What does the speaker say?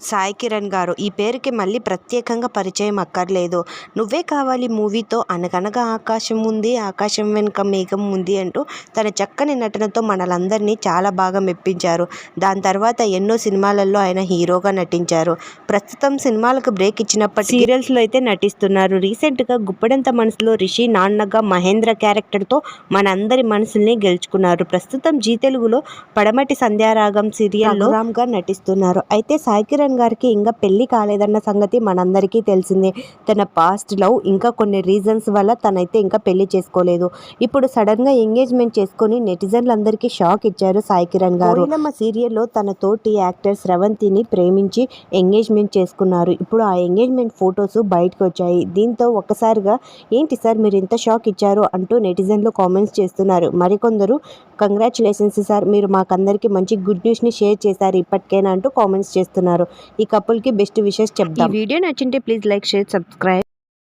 సాయి కిరణ్ గారు ఈ పేరుకి మళ్ళీ ప్రత్యేకంగా పరిచయం అక్కర్లేదు. నువ్వే కావాలి మూవీతో. అనగనగా ఆకాశం ఉంది ఆకాశం వెనుక మేఘం ఉంది అంటూ తన చక్కని నటనతో మనలందరినీ చాలా బాగా మెప్పించారు. దాని తర్వాత ఎన్నో సినిమాలలో ఆయన హీరోగా నటించారు. ప్రస్తుతం సినిమాలకు బ్రేక్ ఇచ్చినప్పటి సీరియల్స్లో అయితే నటిస్తున్నారు. రీసెంట్గా గుప్పడంత మనసులో రిషి నాన్నగా మహేంద్ర క్యారెక్టర్తో మనందరి మనసుల్ని గెలుచుకున్నారు. ప్రస్తుతం జీ తెలుగులో పడమటి సంధ్యారాగం సీరియల్లో గా నటిస్తున్నారు. అయితే సాయి కిరణ్ గారికి ఇంకా పెళ్ళి కాలేదన్న సంగతి మనందరికీ తెలిసిందే. తన పాస్ట్ లవ్ ఇంకా కొన్ని రీజన్స్ వల్ల తనైతే ఇంకా పెళ్ళి చేసుకోలేదు. ఇప్పుడు సడన్గా ఎంగేజ్మెంట్ చేసుకొని నెటిజన్లందరికీ షాక్ ఇచ్చారు సాయి కిరణ్ గారు. మా సీరియల్లో తన తోటి యాక్టర్ స్రవంతిని ప్రేమించి ఎంగేజ్మెంట్ చేసుకున్నారు. ఇప్పుడు ఆ ఎంగేజ్మెంట్ ఫొటోస్ బయటకు వచ్చాయి. దీంతో ఒక్కసారిగా ఏంటి సార్ మీరు ఇంత షాక్ ఇచ్చారు? అంటూ నెటిజన్లు కామెంట్స్ చేస్తున్నారు. మరికొందరు కంగ్రాచులేషన్స్ సార్ మీరు మాకందరికీ మంచి గుడ్ న్యూస్ని షేర్ చేశారు ఇప్పటికైనా అంటూ కామెంట్స్ చేస్తున్నారు. ఈ కపుల్కి బెస్ట్ విషెస్ చెప్తాం ఈ వీడియో నచ్చింటే ప్లీజ్ లైక్ షేర్ సబ్స్క్రైబ్